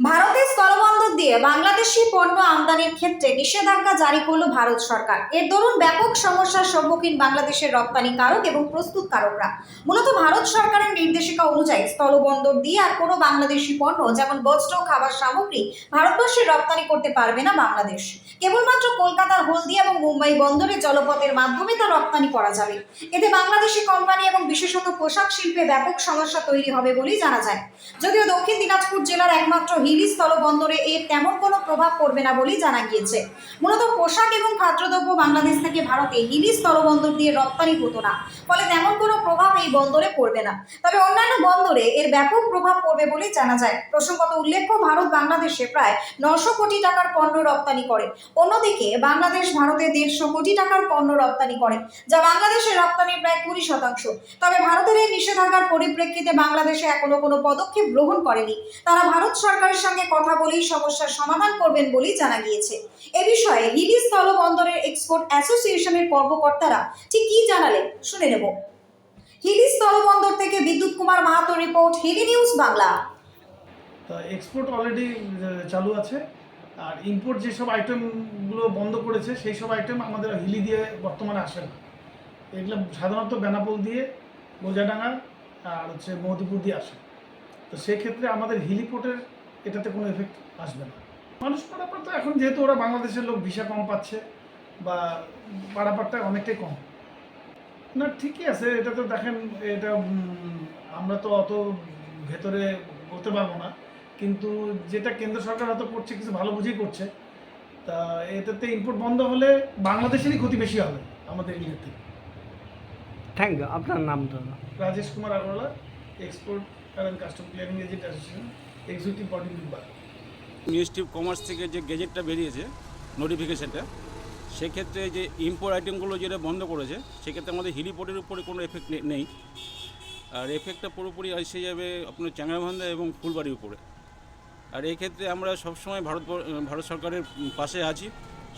ভারতের স্থলবন্দর দিয়ে বাংলাদেশি পণ্য আমদানির ক্ষেত্রে নিষেধাজ্ঞা জারি করল ভারত সরকার। এর দরুন ব্যাপক সমস্যার সম্মুখীন বাংলাদেশের রপ্তানিকারক এবং প্রস্তুতকারকরা মূলত ভারত সরকারের নির্দেশিকা অনুযায়ী স্থলবন্দর দিয়ে আর কোনো বাংলাদেশি পণ্য, যেমন বস্ত্র খাবার সামগ্রী, ভারতবর্ষে রপ্তানি করতে পারবে না বাংলাদেশ। কেবলমাত্র কলকাতার হলদিয়া এবং মুম্বাই বন্দরে জলপথের মাধ্যমে তা রপ্তানি করা যাবে। এতে বাংলাদেশি কোম্পানি এবং বিশেষত পোশাক শিল্পে ব্যাপক সমস্যা তৈরি হবে বলেই জানা যায়। যদিও দক্ষিণ দিনাজপুর জেলার একমাত্র হিলি স্থলবন্দরে এর তেমন কোনো প্রভাব পড়বে না বলেই জানা গিয়েছে। মূলত পোশাক এবং খাদ্যদ্রব্য বাংলাদেশ থেকে ভারতে হিলি স্থলবন্দর দিয়ে রপ্তানি হতো না। ফলে তেমন কোনো প্রভাব এই বন্দরে পড়বে না। তবে অন্যান্য বন্দরে এর ব্যাপক প্রভাব পড়বে বলেই জানা যায়। প্রসঙ্গত উল্লেখ্য, ভারত বাংলাদেশে প্রায় নশো কোটি টাকার পণ্য রপ্তানি করে। অন্যদিকে, বাংলাদেশ ভারতে দেড়শো কোটি টাকার পণ্য রপ্তানি করে, যা বাংলাদেশের রপ্তানির প্রায় কুড়ি শতাংশ। তবে ভারতের এই নিষেধাজ্ঞার পরিপ্রেক্ষিতে বাংলাদেশে এখনও কোনো পদক্ষেপ গ্রহণ করেনি। তারা ভারত সরকারের সঙ্গে কথা বলেই সমস্যার সমাধান করবেন বলেই জানা গিয়েছে। এ বিষয়ে হিলি স্থল বন্দরের এক্সপোর্ট অ্যাসোসিয়েশনের কর্মকর্তারা ঠিক কী জানালেন শুনে নেব। হিলি স্থল বন্দর থেকে Bidyut Kumar Mahato report, Hili news Bangla. Export already চালু আছে। আর ইম্পোর্ট যেসব আইটেমগুলো বন্ধ করেছে সেই সব আইটেম আমাদের হিলি দিয়ে বর্তমানে আসে না। এগুলো সাধারণত বেনাপোল দিয়ে বোজাডাঙ্গা আর হচ্ছে মহদিপুর দিয়ে আসে। তো সেক্ষেত্রে আমাদের হিলিপোর্টের এটাতে কোনো এফেক্ট আসবে না। মানুষ পারাপার তো এখন যেহেতু ওরা বাংলাদেশের লোক ভিসা কম পাচ্ছে বা পারাপারটা অনেকটাই কম। না ঠিকই আছে এটা তো দেখেন এটা আমরা তো অত ভেতরে বলতে পারব না। কিন্তু যেটা কেন্দ্র সরকার হয়তো করছে কিছু ভালো বুঝেই করছে। তা এটাতে ইম্পোর্ট বন্ধ হলে বাংলাদেশেরই ক্ষতি বেশি হবে আমাদের ইয়ে থেকে। থ্যাংক ইউ আপনার নাম তো। Rajesh Kumar Agarwala export current custom clearing agent association executive body member ministry commerce থেকে যে গেজেটটা বেরিয়েছে নোটিফিকেশানটা সেক্ষেত্রে যে ইম্পোর্ট আইটেমগুলো যেটা বন্ধ করেছে, সেক্ষেত্রে আমাদের হিলিপোর্টের উপরে কোনো এফেক্ট নেই। আর এফেক্টটা পুরোপুরি এসে যাবে আপনার চ্যাংরাভান্দা এবং ফুলবাড়ির উপরে। আর এই ক্ষেত্রে আমরা সবসময় ভারত ভারত সরকারের পাশে আছি।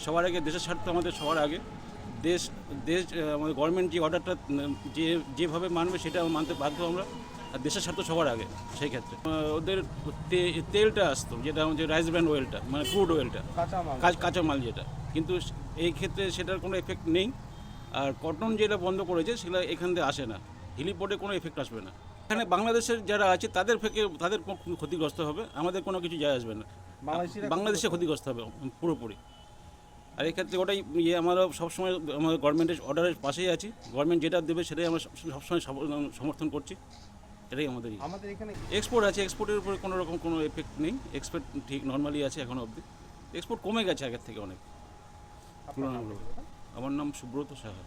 সবার আগে দেশের স্বার্থ আমাদের সবার আগে। দেশ দেশ, আমাদের গভর্নমেন্ট যে অর্ডারটা যে, যেভাবে মানবে সেটা মানতে বাধ্য আমরা। আর দেশের স্বার্থ সবার আগে সেই ক্ষেত্রে। ওদের তে- তেলটা আসতো যেটা আমাদের রাইস ব্র্যান্ড অয়েলটা মানে ক্রুড অয়েলটা কাঁচ- কাঁচা মাল যেটা। কিন্তু এই ক্ষেত্রে সেটার কোনো এফেক্ট নেই। আর কটন যেটা বন্ধ করেছে সেটা এখান থেকে আসে না। হিলিপোর্টে কোনো এফেক্ট আসবে না। এখানে বাংলাদেশের যারা আছে তাদের থেকে তাদের ক্ষতিগ্রস্ত হবে। আমাদের কোনো কিছু যায় আসবে না। বাংলাদেশে ক্ষতিগ্রস্ত হবে পুরোপুরি। আর এক্ষেত্রে ওটাই ইয়ে আমরা সবসময় আমাদের গভর্নমেন্টের অর্ডারের পাশেই আছি। গভর্নমেন্ট যেটা দেবে সেটাই আমরা সবসময় সমর্থন করছি। এটাই আমাদের। আমাদের এখানে এক্সপোর্ট আছে এক্সপোর্টের উপরে কোনো রকম কোনো এফেক্ট নেই। এক্সপোর্ট ঠিক নর্মালি আছে এখন অবধি। এক্সপোর্ট কমে গেছে আগের থেকে অনেক। তুলনামূলক আমার নাম সুব্রত সাহা।